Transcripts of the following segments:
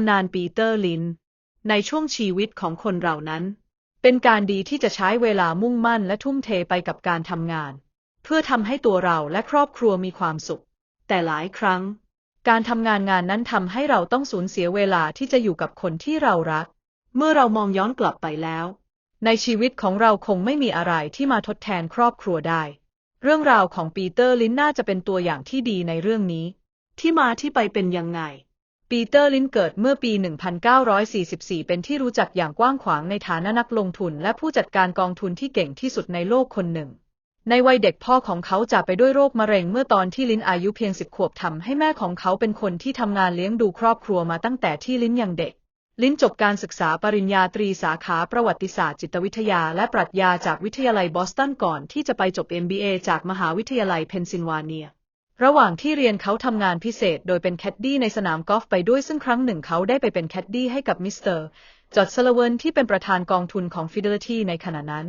ำนานปีเตอร์ลิน ในช่วงชีวิตของคนเรานั้น เป็นการดีที่จะใช้เวลามุ่งมั่นและทุ่มเทไปกับการทำงาน เพื่อทำให้ตัวเราและครอบครัวมีความสุข แต่หลายครั้ง การทำงานงานนั้นทำให้เราต้องสูญเสียเวลาที่จะอยู่กับคนที่เรารัก เมื่อเรามองย้อนกลับไปแล้ว ในชีวิตของเราคงไม่มีอะไรที่มาทดแทนครอบครัวได้ เรื่องราวของปีเตอร์ลินน่าจะเป็นตัวอย่างที่ดีในเรื่องนี้ ที่มาที่ไปเป็นยังไง ปีเตอร์ลินเกิดเมื่อปี 1944 เป็นที่รู้จักอย่างกว้างขวางในฐานะนักลงทุน และผู้จัดการกองทุนที่เก่งที่สุดในโลกคนหนึ่ง ในวัยเด็กพ่อของเขาจากไปด้วยโรคมะเร็งเมื่อตอนที่ลินอายุเพียงสิบขวบทำให้แม่ของเขาเป็นคนที่ทำงานเลี้ยงดูครอบครัวมาตั้งแต่ที่ลินยังเด็ก ลินจบการศึกษาปริญญาตรีสาขาประวัติศาสตร์จิตวิทยา และปรัชญาจากวิทยาลัยบอสตันก่อนที่จะไปจบ MBA จากมหาวิทยาลัยเพนซิลเวเนีย ระหว่างที่เรียนเขาทำงานพิเศษโดยเป็นแคดดี้ในสนามกอล์ฟไปด้วยซึ่งครั้งหนึ่งเขาได้ไปเป็นแคดดี้ให้กับมิสเตอร์จอร์จซลเวนที่เป็นประธานกองทุนของ Fidelity ในขณะนั้น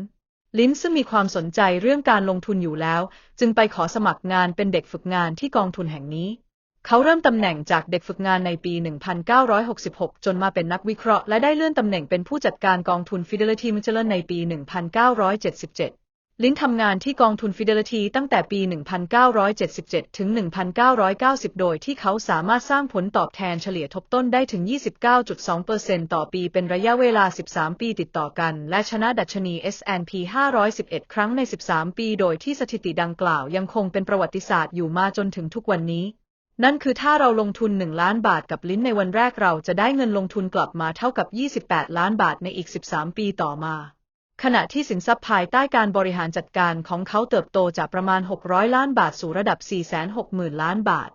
ลินซึ่งมีความสนใจเรื่องการลงทุนอยู่แล้ว จึงไปขอสมัครงานเป็นเด็กฝึกงานที่กองทุนแห่งนี้ เขาเริ่มตำแหน่งจากเด็กฝึกงานในปี 1966 จนมาเป็นนักวิเคราะห์และได้เลื่อนตำแหน่งเป็นผู้จัดการกองทุน Fidelity Magellan ในปี 1977 ลินทำงานที่กองทุน Fidelity ตั้งแต่ปี 1977 ถึง 1990 โดยที่เขาสามารถสร้างผลตอบแทนเฉลี่ยทบต้นได้ถึง 29.2%ต่อปีเป็นระยะเวลา 13 ปีติดต่อกัน และชนะดัชนี S&P 511 ครั้งใน 13 ปีโดยที่สถิติดังกล่าวยังคงเป็นประวัติศาสตร์อยู่มาจนถึงทุกวันนี้ นั่นคือถ้าเราลงทุน 1 ล้านบาทกับลิ้นในวันแรกเราจะได้เงินลงทุนกลับมาเท่ากับ 28 ล้านบาทในอีก 13 ปีต่อมา ขณะที่สินทรัพย์ภายใต้การบริหารจัดการของเขาเติบโตจากประมาณ 600 ล้านบาทสู่ระดับ 460,000 ล้านบาท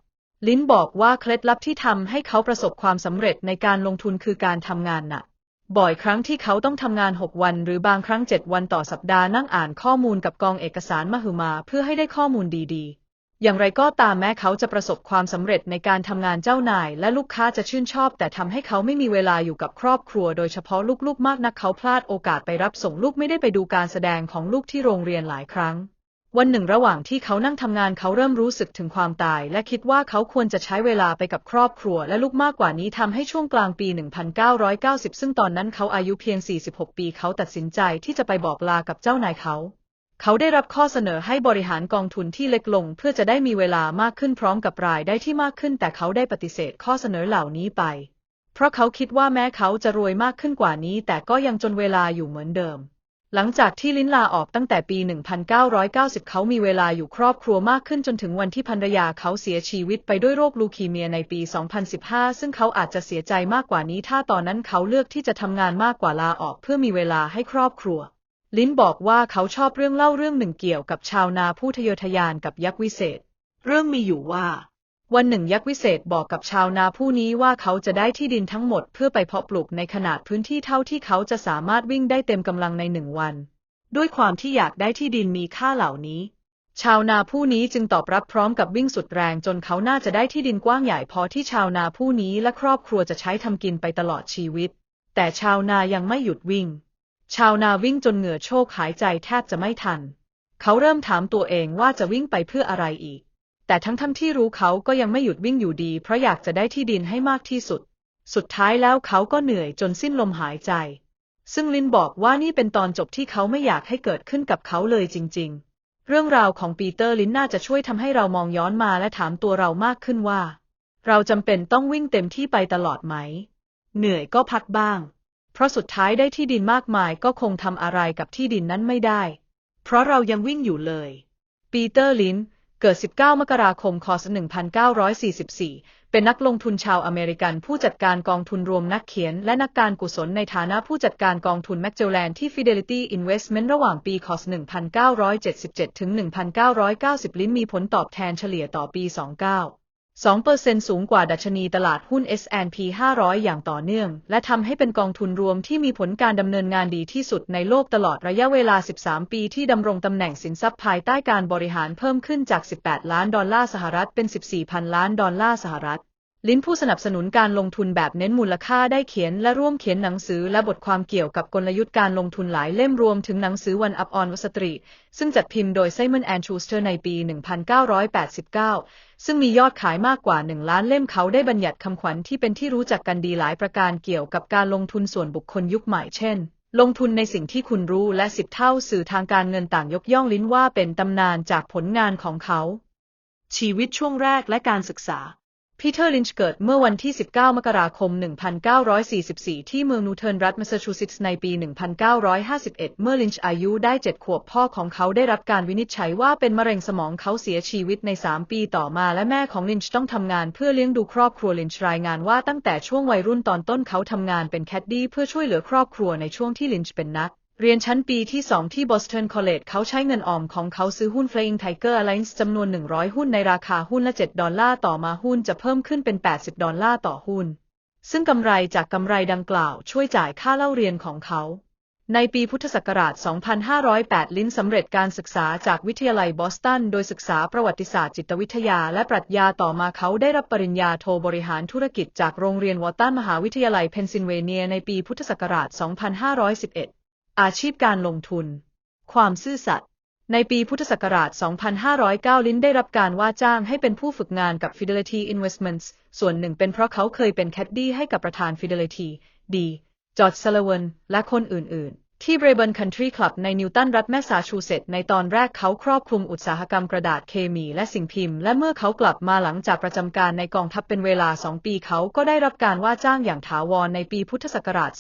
ลิ้นบอกว่าเคล็ดลับที่ทำให้เขาประสบความสำเร็จในการลงทุนคือการทำงานหนัก บ่อยครั้งที่เขาต้องทำงาน 6 วัน หรือบางครั้ง 7 วันต่อสัปดาห์นั่งอ่านข้อมูลกับกองเอกสารมหึมาเพื่อให้ได้ข้อมูลดีๆ อย่างไรก็ตามแม้เขาจะประสบความสำเร็จในการทำงานเจ้านาย และลูกค้าจะชื่นชอบ แต่ทำให้เขาไม่มีเวลาอยู่กับครอบครัว โดยเฉพาะลูกๆ มากนักเขาพลาดโอกาสไปรับส่งลูกไม่ได้ไปดูการแสดงของลูกที่โรงเรียนหลายครั้ง วันหนึ่งระหว่างที่เขานั่งทำงานเขาเริ่มรู้สึกถึงความตาย และคิดว่าเขาควรจะใช้เวลาไปกับครอบครัว และลูกมากกว่านี้ทำให้ช่วงกลางปี 1990 ซึ่งตอนนั้นเขาอายุเพียง 46 ปี เขาตัดสินใจที่จะไปบอกลากับเจ้านายเขา เขาได้รับข้อเสนอให้บริหารกองทุนที่เล็กลง เพื่อจะได้มีเวลามากขึ้นพร้อมกับรายได้ที่มากขึ้น แต่เขาได้ปฏิเสธข้อเสนอเหล่านี้ไป เพราะเขาคิดว่าแม้เขาจะรวยมากขึ้นกว่านี้ แต่ก็ยังจนเวลาอยู่เหมือนเดิม หลังจากที่ลินลาออกตั้งแต่ปี 1990 เขามีเวลาอยู่ครอบครัวมากขึ้นจนถึงวันที่ภรรยาเขาเสียชีวิตไปด้วยโรคลูคีเมียในปี 2015 ซึ่งเขาอาจจะเสียใจมากกว่านี้ ถ้าตอนนั้นเขาเลือกที่จะทำงานมากกว่าลาออก เพื่อมีเวลาให้ครอบครัว ลิ้นบอกว่าเขาชอบเรื่องเล่าเรื่องหนึ่งเกี่ยวกับชาวนาผู้ทะเยอทะยานกับยักษ์วิเศษ เรื่องมีอยู่ว่า วันหนึ่งยักษ์วิเศษบอกกับชาวนาผู้นี้ว่าเขาจะได้ที่ดินทั้งหมดเพื่อไปเพาะปลูกในขนาดพื้นที่เท่าที่เขาจะสามารถวิ่งได้เต็มกำลังในหนึ่งวัน ด้วยความที่อยากได้ที่ดินมีค่าเหล่านี้ ชาวนาผู้นี้จึงตอบรับพร้อมกับวิ่งสุดแรงจนเขาน่าจะได้ที่ดินกว้างใหญ่พอที่ชาวนาผู้นี้และครอบครัวจะใช้ทำกินไปตลอดชีวิต แต่ชาวนายังไม่หยุดวิ่ง ชาวนาวิ่งจนเหงื่อโชกหายใจแทบจะไม่ทัน เขาเริ่มถามตัวเองว่าจะวิ่งไปเพื่ออะไรอีก แต่ทั้งทั้งที่รู้เขาก็ยังไม่หยุดวิ่งอยู่ดี เพราะอยากจะได้ที่ดินให้มากที่สุด สุดท้ายแล้วเขาก็เหนื่อยจนสิ้นลมหายใจ ซึ่งลินบอกว่านี่เป็นตอนจบที่เขาไม่อยากให้เกิดขึ้นกับเขาเลยจริง ๆ เรื่องราวของปีเตอร์ลินน่าจะช่วยทำให้เรามองย้อนมาและถามตัวเรามากขึ้นว่า เราจำเป็นต้องวิ่งเต็มที่ไปตลอดไหม เหนื่อยก็พักบ้าง เพราะสุดท้ายได้ที่ดินมากมายก็คงทำอะไรกับที่ดินนั้นไม่ได้ เพราะเรายังวิ่งอยู่เลย ปีเตอร์ลิน เกิด 19 มกราคม คศ 1944 เป็นนักลงทุนชาวอเมริกันผู้จัดการกองทุนรวมนักเขียน และนักการกุศลในฐานะผู้จัดการกองทุนแม g เจลแลนที่ Fidelity Investment ระหว่างปี คศ 1977 ถึง 1990 ลิ้นมีผลตอบแทนเฉลี่ยต่อปี 29 2%สูงกว่าดัชนีตลาดหุ้น S&P 500 อย่างต่อเนื่อง และทำให้เป็นกองทุนรวมที่มีผลการดำเนินงานดีที่สุดในโลกตลอดระยะเวลา 13 ปีที่ดำรงตำแหน่งสินทรัพย์ภายใต้การบริหารเพิ่มขึ้นจาก 18 ล้านดอลลาร์สหรัฐเป็น 14 พันล้านดอลลาร์สหรัฐ ลิ้นผู้สนับสนุนการลงทุนแบบเน้นมูลค่าได้เขียนและร่วมเขียนหนังสือและบทความเกี่ยวกับกลยุทธ์การลงทุนหลายเล่มรวมถึงหนังสือ One Up on Wall Street ซึ่งจัดพิมพ์โดย Simon and Schuster ในปี 1989 ซึ่งมียอดขายมากกว่า1ล้านเล่มเขาได้บัญญัติคำขวัญที่เป็นที่รู้จักกันดีหลายประการเกี่ยวกับการลงทุนส่วนบุคคลยุคใหม่เช่น ลงทุนในสิ่งที่คุณรู้และสิบเท่าสื่อทางการเงินต่างยกย่องลิ้นว่าเป็นตำนานจากผลงานของเขา ชีวิตช่วงแรกและการศึกษา พีเตอร์ลินช์เกิดเมื่อวันที่ 19 มกราคม 1944 ที่เมืองนูเทิร์นรัฐแมสซาชูเซตส์ในปี 1951 เมื่อลินช์อายุได้ 7 ขวบพ่อของเขาได้รับการวินิจฉัยว่าเป็นมะเร็งสมองเขาเสียชีวิตใน 3 ปีต่อมาและแม่ของลินช์ต้องทำงานเพื่อเลี้ยงดูครอบครัวลินช์รายงานว่าตั้งแต่ช่วงวัยรุ่นตอนต้นเขาทำงานเป็นแคดดี้เพื่อช่วยเหลือครอบครัวในช่วงที่ลินช์เป็นนัก เรียนชั้นปีที่ 2 ที่ Boston College เขาใช้เงินออมของเขาซื้อหุ้น Flying Tiger Airlines จำนวน 100 หุ้นในราคาหุ้นละ 7 ดอลลาร์ต่อมาหุ้นจะเพิ่มขึ้นเป็น 80 ดอลลาร์ต่อหุ้น ซึ่งกำไรจากกำไรดังกล่าวช่วยจ่ายค่าเล่าเรียนของเขา ในปีพุทธศักราช 2508 ลินสำเร็จการศึกษาจากวิทยาลัยบอสตัน โดยศึกษาประวัติศาสตร์จิตวิทยาและปรัชญาต่อมาเขาได้รับปริญญาโทบริหารธุรกิจจากโรงเรียนวอตตันมหาวิทยาลัยเพนซิลเวเนีย ในปีพุทธศักราช 2511 อาชีพการลงทุน ความซื่อสัตย์ ในปีพุทธศักราช 2509 ลินได้รับการว่าจ้างให้เป็นผู้ฝึกงานกับ Fidelity Investments ส่วนหนึ่งเป็นเพราะเขาเคยเป็นแคดดี้ให้กับประธาน Fidelity ดี จอร์จซาลเวนและคนอื่นๆ ที่ Braeburn Country Club ในนิวตันรัฐแมสซาชูเซตส์ในตอนแรกเขาครอบคลุมอุตสาหกรรมกระดาษเคมีและสิ่งพิมพ์ และเมื่อเขากลับมาหลังจากประจำการในกองทัพเป็นเวลา 2 ปีเขาก็ได้รับการว่าจ้างอย่างถาวรในปีพุทธศักราช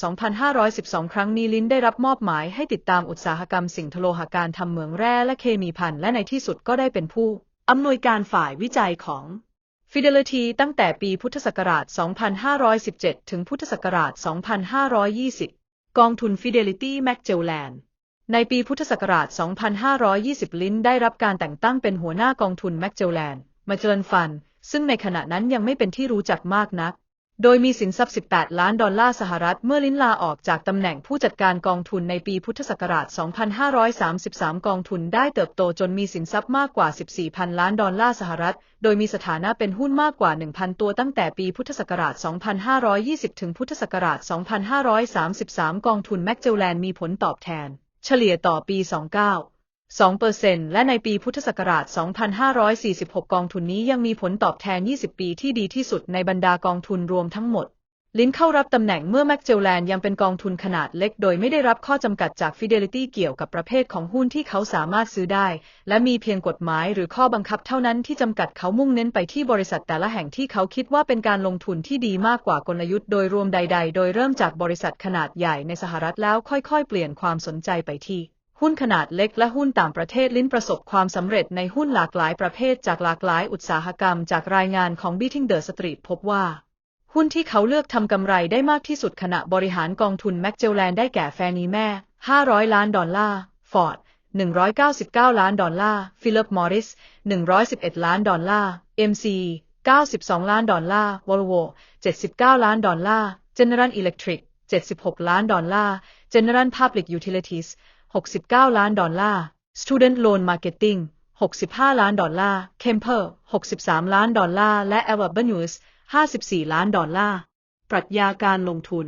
2512 ครั้งนี้ลินได้รับมอบหมายให้ติดตามอุตสาหกรรมสิ่งทโลหะการทำเหมืองแร่และเคมีพันและในที่สุดก็ได้เป็นผู้อำนวยการฝ่ายวิจัยของ Fidelity ตั้งแต่ปีพุทธศักราช 2517 ถึงพุทธศักราช 2520 กองทุน Fidelity Magellan ในปีพุทธศักราช 2520 ลินได้รับการแต่งตั้งเป็นหัวหน้า กองทุน Magellan Magellan Fund ซึ่งในขณะนั้นยังไม่เป็นที่รู้จักมากนัก โดยมีสินทรัพย์ 18 ล้านดอลลาร์สหรัฐเมื่อลินลาออกจากตำแหน่งผู้จัดการกองทุนในปีพุทธศักราช 2533 กองทุนได้เติบโตจนมีสินทรัพย์มากกว่า 14,000 ล้านดอลลาร์สหรัฐ โดยมีสถานะเป็นหุ้นมากกว่า 1,000 ตัวตั้งแต่ปีพุทธศักราช 2520 ถึงพุทธศักราช 2533 กองทุนแมกเจลแลนมีผลตอบแทน เฉลี่ยต่อปี 29 2%และในปีพุทธศักราช 2546 กองทุนนี้ยังมีผลตอบแทน 20 ปีที่ดีที่สุดในบรรดากองทุนรวมทั้งหมด ลินเข้ารับตำแหน่งเมื่อแมกเจลแลนยังเป็นกองทุนขนาดเล็กโดยไม่ได้รับข้อจำกัดจาก Fidelity เกี่ยวกับประเภทของหุ้นที่เขาสามารถซื้อได้ และมีเพียงกฎหมายหรือข้อบังคับเท่านั้นที่จำกัดเขามุ่งเน้นไปที่บริษัทแต่ละแห่งที่เขาคิดว่าเป็นการลงทุนที่ดีมากกว่ากลยุทธ์โดยรวมใด ๆ โดยเริ่มจากบริษัทขนาดใหญ่ในสหรัฐแล้วค่อย ๆ เปลี่ยนความสนใจไปที่ หุ้นขนาดเล็กและหุ้นต่างประเทศลิ้นประสบความสำเร็จในหุ้นหลากหลายประเภทจากหลากหลายอุตสาหกรรมจากรายงานของ Beating the Street พบว่า หุ้นที่เขาเลือกทำกำไรได้มากที่สุดขณะบริหารกองทุนแมกเจลแลนได้แก่แฟนีแม่ 500 ล้านดอลลาร์ฟอร์ด199 ล้านดอลลาร์ฟิลิปมอริส111 ล้านดอลลาร์ MC 92 ล้านดอลลาร์วอลโว79 ล้านดอลลาร์ General Electric 76 ล้านดอลลาร์ General Public Utilities 69 ล้านดอลลาร์ Student Loan Marketing 65 ล้านดอลลาร์ Kemper 63 ล้านดอลลาร์ และ a l b a n u s 54 ล้านดอลลาร์ ปรัชญาการลงทุน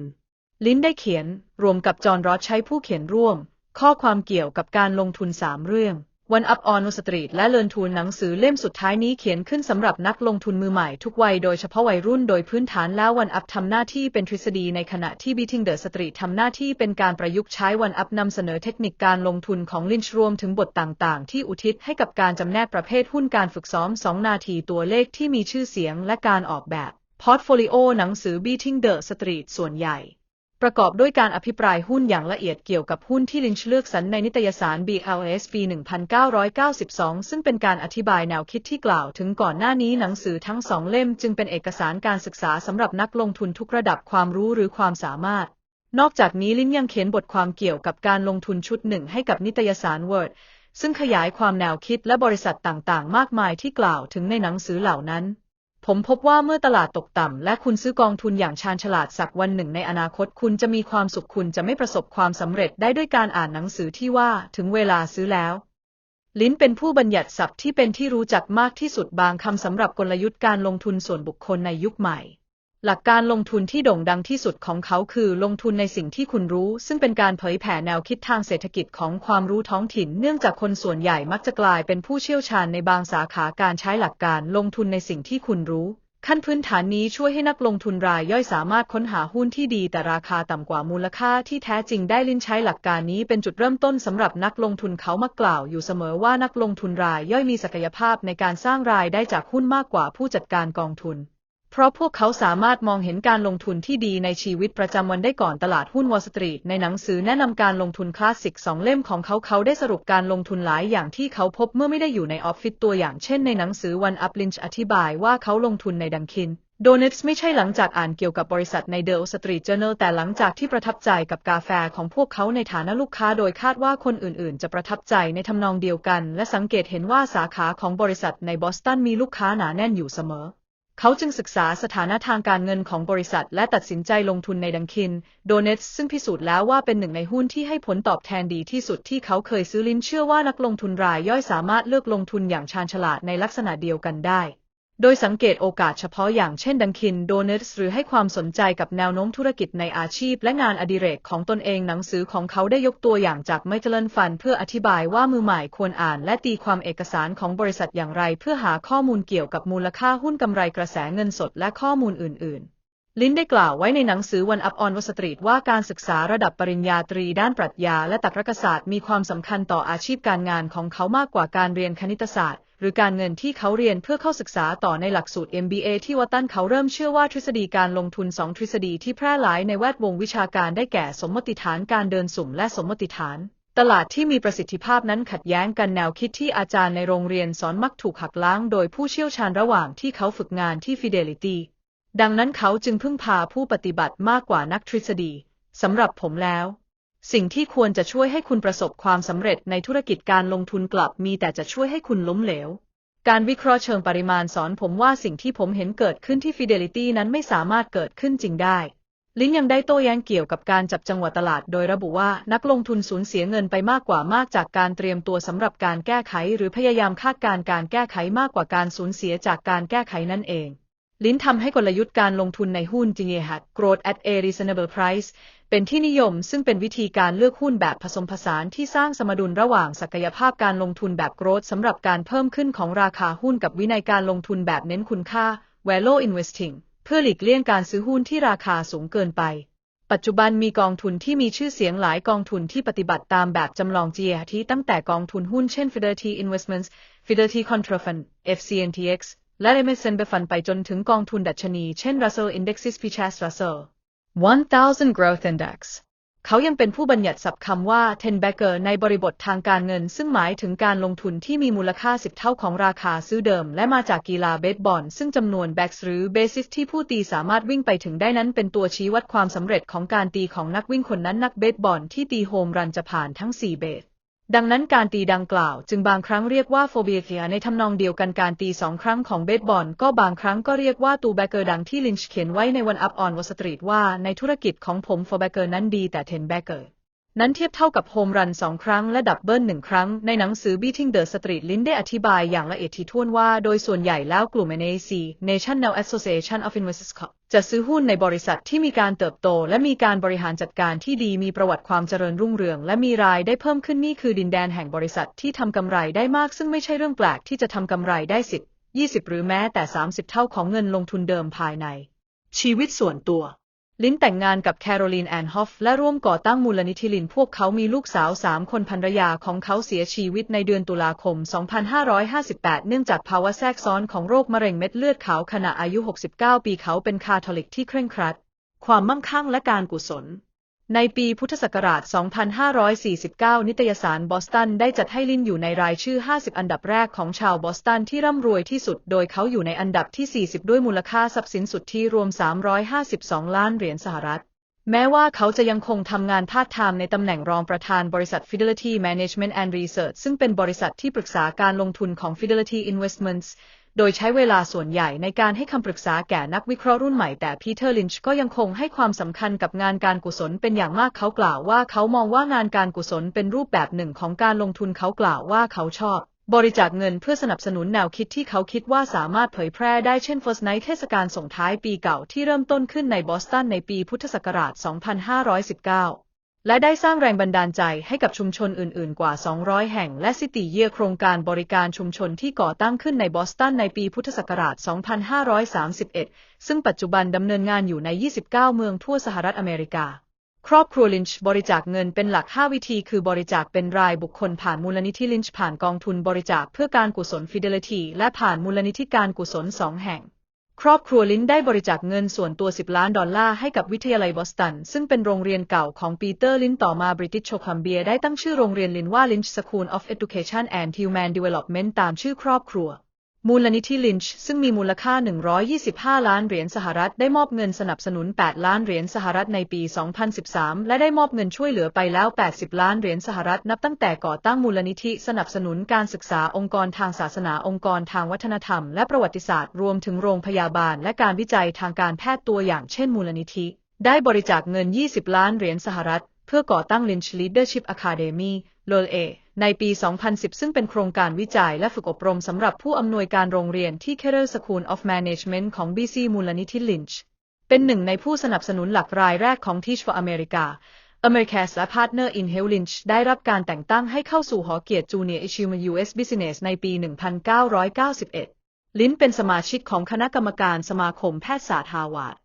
ลินได้เขียน รวมกับจอห์นรอสใช้ผู้เขียนร่วม ข้อความเกี่ยวกับการลงทุน 3 เรื่อง One Up on Wall Street และ Learn to หนังสือเล่มสุดท้ายนี้เขียนขึ้นสำหรับนักลงทุนมือใหม่ทุกวัยโดยเฉพาะวัยรุ่นโดยพื้นฐานแล้ว One Up ทำหน้าที่เป็นทฤษฎีในขณะที่ Beating the Street ทำหน้าที่เป็นการประยุกต์ใช้ One Up นำเสนอเทคนิคการลงทุนของลินช์รวมถึงบทต่างๆ ที่อุทิศให้กับการจำแนกประเภทหุ้นการฝึกซ้อม 2 นาทีตัวเลขที่มีชื่อเสียงและการออกแบบพอร์ตโฟลิโอหนังสือ Beating the Street ส่วนใหญ่ ประกอบด้วยการอภิปรายหุ้นอย่างละเอียดเกี่ยวกับหุ้นที่ลินช์เลือกสรรในนิตยสาร BLS ปี 1992 ซึ่งเป็นการอธิบายแนวคิดที่กล่าวถึงก่อนหน้านี้หนังสือทั้งสองเล่มจึงเป็นเอกสารการศึกษาสำหรับนักลงทุนทุกระดับความรู้หรือความสามารถ นอกจากนี้ลินยังเขียนบทความเกี่ยวกับการลงทุนชุดหนึ่งให้กับนิตยสาร Word ซึ่งขยายความแนวคิดและบริษัทต่างๆ มากมายที่กล่าวถึงในหนังสือเหล่านั้น ผมพบว่าเมื่อตลาดตกต่ำ และคุณซื้อกองทุนอย่างชาญฉลาดสักวันหนึ่งในอนาคต คุณจะมีความสุขคุณจะไม่ประสบความสำเร็จได้ด้วยการอ่านหนังสือที่ว่าถึงเวลาซื้อแล้ว ลิ้นเป็นผู้บัญญัติศัพท์ที่เป็นที่รู้จักมากที่สุดบางคำสำหรับกลยุทธ์การลงทุนส่วนบุคคลในยุคใหม่ หลักการลงทุนที่โด่งดังที่สุดของเขาคือลงทุนในสิ่งที่คุณรู้ ซึ่งเป็นการเผยแผ่แนวคิดทางเศรษฐกิจของความรู้ท้องถิ่น เนื่องจากคนส่วนใหญ่มักจะกลายเป็นผู้เชี่ยวชาญในบางสาขาการใช้หลักการลงทุนในสิ่งที่คุณรู้ ขั้นพื้นฐานนี้ช่วยให้นักลงทุนรายย่อยสามารถค้นหาหุ้นที่ดีแต่ราคาต่ำกว่ามูลค่าที่แท้จริงได้ลิ้นใช้หลักการนี้เป็นจุดเริ่มต้นสำหรับนักลงทุนเขามักกล่าวอยู่เสมอว่านักลงทุนรายย่อยมีศักยภาพในการสร้างรายได้จากหุ้นมากกว่าผู้จัดการกองทุน เพราะพวกเขาสามารถมองเห็นการลงทุนที่ดีในชีวิตประจำวันได้ก่อนตลาดหุ้นวอลสตรีทในหนังสือแนะนำการลงทุนคลาสสิกสองเล่มของเขาเขาได้สรุปการลงทุนหลายอย่างที่เขาพบเมื่อไม่ได้อยู่ในออฟฟิศตัวอย่างเช่นในหนังสือวันอัพลินช์อธิบายว่าเขาลงทุนในดังคินโดนตส์ไม่ใช่หลังจากอ่านเกี่ยวกับบริษัทในเดอะสตรีทเจอร์เนลแต่หลังจากที่ประทับใจกับกาแฟของพวกเขาในฐานะลูกค้าโดยคาดว่าคนอื่นๆ จะประทับใจในทำนองเดียวกัน และสังเกตเห็นว่าสาขาของบริษัทในบอสตันมีลูกค้าหนาแน่นอยู่เสมอ เขาจึงศึกษาสถานะทางการเงินของบริษัท และตัดสินใจลงทุนในดังคิน โดเนตส์ซึ่งพิสูจน์แล้วว่าเป็นหนึ่งในหุ้นที่ให้ผลตอบแทนดีที่สุดที่เขาเคยซื้อลินเชื่อว่านักลงทุนรายย่อยสามารถเลือกลงทุนอย่างชาญฉลาดในลักษณะเดียวกันได้ โดยสังเกตโอกาสเฉพาะอย่างเช่นดังคินโดเนตส์หรือให้ความสนใจกับแนวโน้มธุรกิจในอาชีพและงานอดิเรกของตนเองหนังสือของเขาได้ยกตัวอย่างจากไมเทลนฟันเพื่ออธิบายว่ามือใหม่ควรอ่านและตีความเอกสารของบริษัทอย่างไร เพื่อหาข้อมูลเกี่ยวกับมูลค่าหุ้นกำไรกระแสเงินสดและข้อมูลอื่น ๆลินได้กล่าวไว้ในหนังสือวันอัพออนวสตรีทว่าการศึกษาระดับปริญญาตรีด้านปรัชญาและตรรกศาสตร์มีความสำคัญต่ออาชีพการงานของเขามากกว่าการเรียนคณิตศาสตร์ หรือการเงินที่เขาเรียนเพื่อเข้าศึกษาต่อในหลักสูตร MBA ที่วัตตันเขาเริ่มเชื่อว่าทฤษฎีการลงทุนสองทฤษฎีที่แพร่หลายในแวดวงวิชาการได้แก่สมมติฐานการเดินสุ่มและสมมติฐาน ตลาดที่มีประสิทธิภาพนั้นขัดแย้งกันแนวคิดที่อาจารย์ในโรงเรียนสอนมักถูกหักล้างโดยผู้เชี่ยวชาญระหว่างที่เขาฝึกงานที่ Fidelity ดังนั้นเขาจึงพึ่งพาผู้ปฏิบัติมากกว่านักทฤษฎีสำหรับผมแล้ว สิ่งที่ควรจะช่วยให้คุณประสบความสำเร็จในธุรกิจการลงทุนกลับมีแต่จะช่วยให้คุณล้มเหลว การวิเคราะห์เชิงปริมาณสอนผมว่าสิ่งที่ผมเห็นเกิดขึ้นที่ Fidelity นั้นไม่สามารถเกิดขึ้นจริงได้ลินยังได้โต้แย้งเกี่ยวกับการจับจังหวะตลาดโดยระบุว่านักลงทุนสูญเสียเงินไปมากกว่ามากจากการเตรียมตัวสำหรับการแก้ไข หรือพยายามคาดการณ์การแก้ไขมากกว่าการสูญเสียจากการแก้ไขนั่นเอง ลิ้นทำให้กลยุทธ์การลงทุนในหุ้นจิงๆ growth at a reasonable price เป็นที่นิยมซึ่งเป็นวิธีการเลือกหุ้นแบบผสมผสานที่สร้างสมดุลระหว่างศักยภาพการลงทุนแบบ growth สำหรับการเพิ่มขึ้นของราคาหุ้นกับวินัยการลงทุนแบบเน้นคุณค่า value investing เพื่อหลีกเลี่ยงการซื้อหุ้นที่ราคาสูงเกินไป ปัจจุบันมีกองทุนที่มีชื่อเสียงหลายกองทุนที่ปฏิบัติตามแบบจำลอง GAT ตั้งแต่กองทุนหุ้นเช่น Fidelity Investments Fidelity Contrafund FCNTX และ Emerson b e Fund ไปจนถึงกองทุนดัชนีเช่น Russell Indexes Pichas Russell 1000 Growth Index เขายังเป็นผู้บัญญัติศัพท์คำว่า ten bagger ในบริบททางการเงิน ซึ่งหมายถึงการลงทุนที่มีมูลค่า 10 เท่าของราคาซื้อเดิม และมาจากกีฬาเบสบอลซึ่งจำนวน backs หรือ bases ที่ผู้ตีสามารถวิ่งไปถึงได้นั้นเป็นตัวชี้วัดความสำเร็จของการตีของนักวิ่งคนนั้นนักเบสบอลที่ตีโฮมรันจะผ่านทั้ง 4 เบส ดังนั้นการตีดังกล่าวจึงบางครั้งเรียกว่าโฟเบียในทำนองเดียวกันการตีสองครั้งของเบสบอลก็บางครั้งก็เรียกว่าตูแบเกอร์ดังที่ลินช์เขียนไว้ในวันอัพออนวอสตรีทว่าในธุรกิจของผมโฟแบเกอร์นั้นดีแต่เทนแบเกอร์ นั้นเทียบเท่ากับโฮมรันสองครั้งและดับเบิลหนึ่งครั้ง ในหนังสือ Beating the Street ลินได้อธิบายอย่างละเอียดถี่ถ้วนว่า โดยส่วนใหญ่แล้วกลุ่ม NAC National Association of Investors จะซื้อหุ้นในบริษัทที่มีการเติบโต และมีการบริหารจัดการที่ดีมีประวัติความเจริญรุ่งเรือง และมีรายได้เพิ่มขึ้นนี่คือดินแดนแห่งบริษัทที่ทำกำไรได้มาก ซึ่งไม่ใช่เรื่องแปลกที่จะทำกำไรได้สิบ20หรือแม้แต่30เท่าของเงินลงทุนเดิมภายใน ชีวิตส่วนตัว ลินแต่งงานกับแคโรลีนแอนฮอฟและร่วมก่อตั้งมูลนิธิลินพวกเขามีลูกสาวสามคนภรรยาของเขาเสียชีวิตในเดือนตุลาคม 2558 เนื่องจากภาวะแทรกซ้อนของโรคมะเร็งเม็ดเลือดขาวขณะอายุ 69 ปีเขาเป็นคาทอลิกที่เคร่งครัด ความมั่งคั่งและการกุศล ในปีพุทธศักราช 2549 นิตยสารบอสตันได้จัดให้ลินอยู่ในรายชื่อ 50 อันดับแรกของชาวบอสตันที่ร่ำรวยที่สุด โดยเขาอยู่ในอันดับที่ 40 ด้วยมูลค่าทรัพย์สินสุทธิรวม 352 ล้านเหรียญสหรัฐ แม้ว่าเขาจะยังคงทำงานพาร์ทไทม์ในตำแหน่งรองประธานบริษัท Fidelity Management and Research ซึ่งเป็นบริษัทที่ปรึกษาการลงทุนของ Fidelity Investments โดยใช้เวลาส่วนใหญ่ในการให้คำปรึกษาแก่นักวิเคราะห์รุ่นใหม่แต่พีเตอร์ลินช์ก็ยังคงให้ความสำคัญกับงานการกุศลเป็นอย่างมากเขากล่าวว่าเขามองว่างานการกุศลเป็นรูปแบบหนึ่งของการลงทุนเขากล่าวว่าเขาชอบบริจาคเงินเพื่อสนับสนุนแนวคิดที่เขาคิดว่าสามารถเผยแพร่ได้เช่น First Night เทศกาลส่งท้ายปีเก่าที่เริ่มต้นขึ้นในบอสตันในปีพุทธศักราช 2519 และได้สร้างแรงบันดาลใจให้กับชุมชนอื่น ๆ กว่า 200 แห่ง และซิตี้เยียโครงการบริการชุมชนที่ก่อตั้งขึ้นในบอสตันในปีพุทธศักราช 2531 ซึ่งปัจจุบันดำเนินงานอยู่ใน 29 เมืองทั่วสหรัฐอเมริกา ครอบครัวลินช์บริจาคเงินเป็นหลัก 5 วิธี คือบริจาคเป็นรายบุคคลผ่านมูลนิธิลินช์ผ่านกองทุนบริจาคเพื่อการกุศล Fidelity และผ่านมูลนิธิการกุศล 2 แห่ง ครอบครัวลินได้บริจาคเงินส่วนตัว 10 ล้านดอลลาร์ให้กับวิทยาลัยบอสตัน ซึ่งเป็นโรงเรียนเก่าของปีเตอร์ลินต่อมาบริติชโชคัมเบียได้ตั้งชื่อโรงเรียนลินว่า Lynch School of Education and Human Development ตามชื่อครอบครัว มูลนิธิลินช์ซึ่งมีมูลค่า 125 ล้านเหรียญสหรัฐได้มอบเงินสนับสนุน 8 ล้านเหรียญสหรัฐในปี 2013 และได้มอบเงินช่วยเหลือไปแล้ว 80 ล้านเหรียญสหรัฐนับตั้งแต่ก่อตั้งมูลนิธิสนับสนุนการศึกษาองค์กรทางศาสนาองค์กรทางวัฒนธรรมและประวัติศาสตร์รวมถึงโรงพยาบาลและการวิจัยทางการแพทย์ตัวอย่างเช่นมูลนิธิ ได้บริจาคเงิน 20 ล้านเหรียญสหรัฐ เพื่อก่อตั้ง Lynch Leadership Academy โลเอ ในปี 2010 ซึ่งเป็นโครงการวิจัยและฝึกอบรมสำหรับผู้อำนวยการโรงเรียนที่ Keller School of Management ของ BC มูลนิธิ Lynch เป็นหนึ่งในผู้สนับสนุนหลักรายแรกของ Teach for America Americas และ Partner in Health Lynch ได้รับการแต่งตั้งให้เข้าสู่หอเกียรติ Junior Achievement US Business ในปี 1991 ลินเป็นสมาชิกของคณะกรรมการสมาคมแพทยศาสตร์ฮาวาด